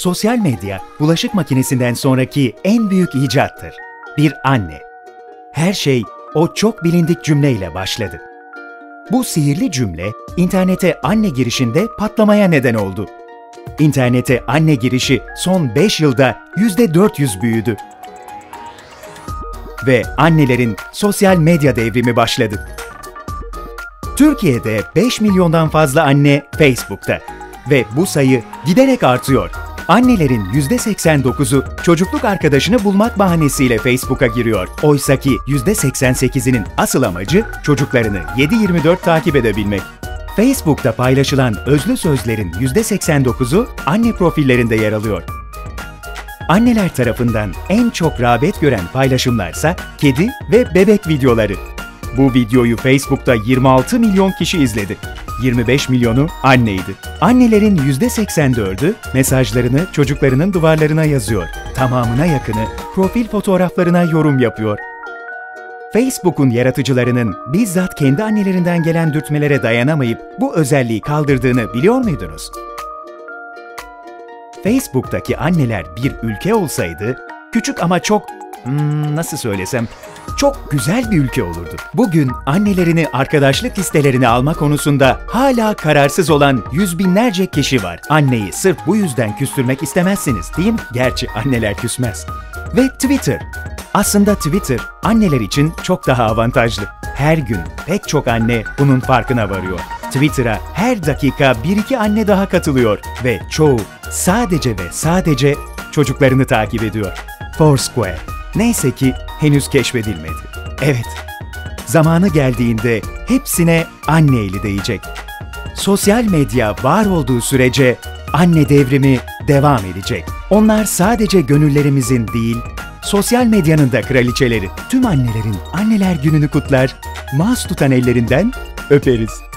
Sosyal medya, bulaşık makinesinden sonraki en büyük icattır. Bir anne. Her şey o çok bilindik cümleyle başladı. Bu sihirli cümle, internete anne girişinde patlamaya neden oldu. İnternete anne girişi son 5 yılda %400 büyüdü. Ve annelerin sosyal medya devrimi başladı. Türkiye'de 5 milyondan fazla anne Facebook'ta ve bu sayı giderek artıyor. Annelerin %89'u çocukluk arkadaşını bulmak bahanesiyle Facebook'a giriyor. Oysaki %88'inin asıl amacı çocuklarını 7-24 takip edebilmek. Facebook'ta paylaşılan özlü sözlerin %89'u anne profillerinde yer alıyor. Anneler tarafından en çok rağbet gören paylaşımlarsa kedi ve bebek videoları. Bu videoyu Facebook'ta 26 milyon kişi izledi. 25 milyonu anneydi. Annelerin %84'ü mesajlarını çocuklarının duvarlarına yazıyor. Tamamına yakını profil fotoğraflarına yorum yapıyor. Facebook'un yaratıcılarının bizzat kendi annelerinden gelen dürtmelere dayanamayıp bu özelliği kaldırdığını biliyor muydunuz? Facebook'taki anneler bir ülke olsaydı, küçük ama çok, hmm, nasıl söylesem, çok güzel bir ülke olurdu. Bugün annelerini arkadaşlık listelerine alma konusunda hala kararsız olan yüz binlerce kişi var. Anneyi sırf bu yüzden küstürmek istemezsiniz değil mi? Gerçi anneler küsmez. Ve Twitter. Aslında Twitter anneler için çok daha avantajlı. Her gün pek çok anne bunun farkına varıyor. Twitter'a her dakika bir iki anne daha katılıyor ve çoğu sadece ve sadece çocuklarını takip ediyor. Foursquare. Neyse ki henüz keşfedilmedi. Evet, zamanı geldiğinde hepsine anne eli değecek. Sosyal medya var olduğu sürece anne devrimi devam edecek. Onlar sadece gönüllerimizin değil, sosyal medyanın da kraliçeleri. Tüm annelerin anneler gününü kutlar, mağaz tutan ellerinden öperiz.